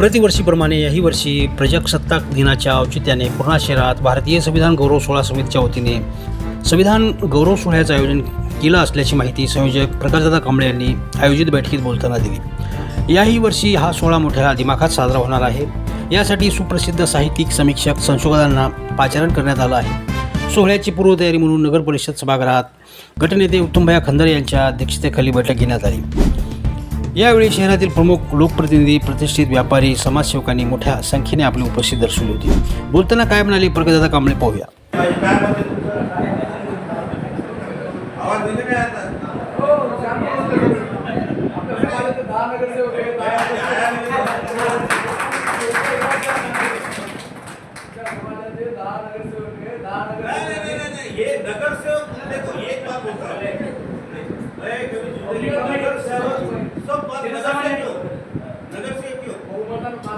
प्रतिवर्षीप्रमाणे याही वर्षी प्रजासत्ताक दिनाच्या औचित्याने पूर्णा शहरात भारतीय संविधान गौरव सोहळा समितीच्या वतीने संविधान गौरव सोहळ्याचं आयोजन केलं असल्याची माहिती संयोजक प्रकाशदादा कांबळे यांनी आयोजित बैठकीत बोलताना दिली. याही वर्षी हा सोहळा मोठ्या दिमाखात साजरा होणार आहे. यासाठी सुप्रसिद्ध साहित्यिक समीक्षक संशोधकांना पाचारण करण्यात आलं आहे. सोहळ्याची पूर्वतयारी म्हणून नगर परिषद सभागृहात गटनेते उत्तमभया खंदर यांच्या अध्यक्षतेखाली बैठक घेण्यात आली. यावेळी शहरातील प्रमुख लोकप्रतिनिधी प्रतिष्ठित व्यापारी समाजसेवकांनी मोठ्या संख्येने आपली उपस्थिती दर्शवली होती. बोलताना काय म्हणाले प्रगतदादा कांबळे पाहूया. नगरसेवक देखो एक बात मैं कभी झूठ नहीं बोलता, नगर सेवक सब बात नगर से क्यों नगर से क्यों बोला, नगर सेवक इसके हो भाई दूसरे लोग नहीं क्या एवढे उपस्थित आहे ना त्यांच्या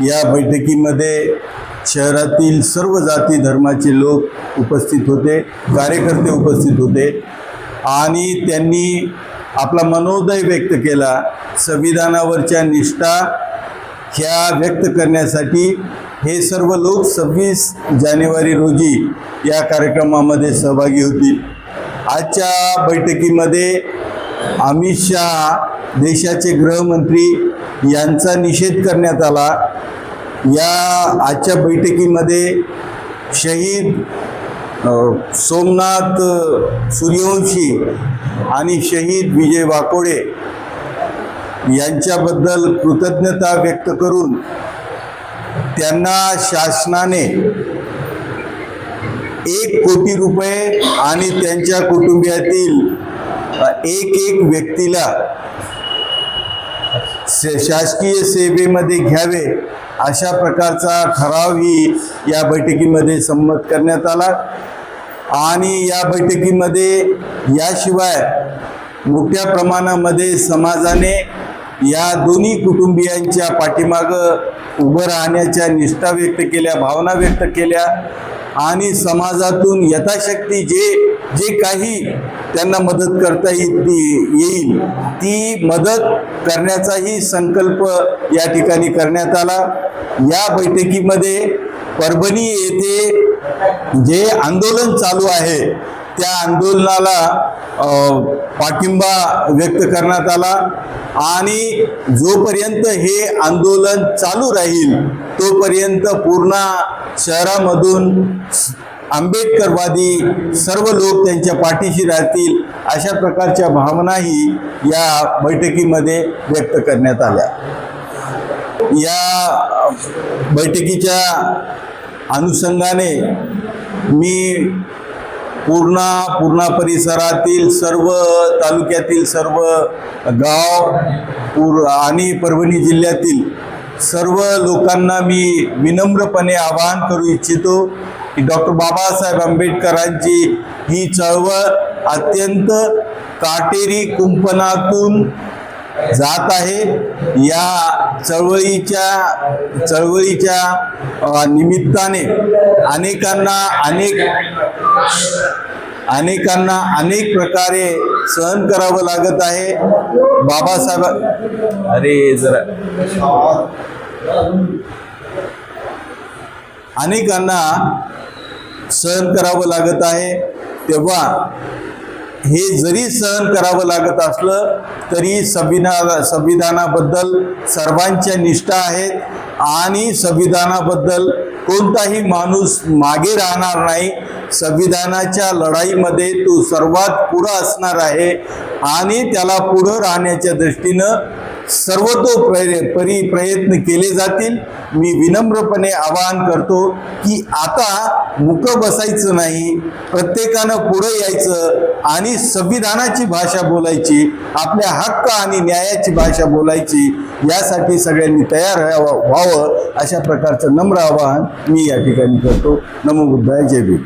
या बैठकीमध्ये शहरातील सर्व जाती धर्माचे लोक उपस्थित होते कार्यकर्ते उपस्थित होते आणि त्यांनी आपला मनोदय व्यक्त केला. संविधानावरच्या निष्ठा ह्या व्यक्त करण्यासाठी हे सर्व लोक सव्वीस जानेवारी रोजी या कार्यक्रमामध्ये सहभागी होतील. आजच्या बैठकीमध्ये अमित शहा देशाचे गृहमंत्री यांचा निषेध करण्यात आला. या आजच्या बैठकीमध्ये शहीद सोमनाथ सूर्यवंशी आणि शहीद विजय वाकोडे यांच्याबद्दल कृतज्ञता व्यक्त करून त्यांना शासनाने एक कोटी रुपये आणि त्यांच्या कुटुंबियातील एक एक व्यक्तीला से- शासकीय सेवेमध्ये घ्यावे अशा प्रकारचा ठरावही या बैठकीमध्ये संमत करण्यात आला. आणि या बैठकीमध्ये याशिवाय मोठ्या प्रमाणामध्ये समाजाने या दोन्ही कुटुंबियांच्या पाठीमागं उभं राहण्याच्या निष्ठा व्यक्त केल्या भावना व्यक्त केल्या. आणि समाजातून यथाशक्ती जे जे काही त्यांना मदत करता येईल येईल ती मदत करण्याचाही संकल्प या ठिकाणी करण्यात आला. या बैठकीमध्ये परभणी येथे जे आंदोलन चालू आहे त्या आंदोलनाला पाठिंबा व्यक्त करण्यात आला आणि जोपर्यंत हे आंदोलन चालू राहील तोपर्यंत पूर्ण शहरामधून आंबेडकरवादी सर्व लोक त्यांच्या पाठीशी राहतील अशा प्रकारच्या भावनाही या बैठकीमध्ये व्यक्त करण्यात आल्या. या बैठकीच्या अनुषंगाने मी पूर्णा पूर्णा परिसरातील सर्व तालुक्यातील सर्व गाव पूर आणि परभणी जिल्ह्यातील सर्व लोकांना मी विनम्रपणे आवाहन करू इच्छितो की डॉक्टर बाबासाहेब आंबेडकरांची ही चळवळ अत्यंत काटेरी कुंपणातून जात आहे. या चळवळीच्या चळवळीच्या निमित्ताने अनेकांना अनेक अनेकांना अनेक प्रकारे सहन करावं लागत आहे. बाबासाहेब अरे जरा अनेकांना सहन करावं लागत आहे. तेव्हा हे जरी सहन करावं लागत असलं तरी संविधान संविधानाबद्दल सर्वांच्या निष्ठा आहेत आणि संविधानाबद्दल कोणताही माणूस मागे राहणार नाही. संविधानाच्या लढाईमध्ये तो सर्वात पुढं असणार आहे आणि त्याला पुढं राहण्याच्या दृष्टीनं सर्वतोपरी परी प्रयत्न केले जातील. मी विनम्रपणे आवाहन करतो की आता मुक बसायचं नाही प्रत्येकानं पुढं यायचं आणि संविधानाची भाषा बोलायची आपल्या हक्क आणि न्यायाची भाषा बोलायची यासाठी सगळ्यांनी तयार व्हावं व्हावं अशा प्रकारचं नम्र आवाहन मी या ठिकाणी करतो. नमो बुद्धाय जय भीम.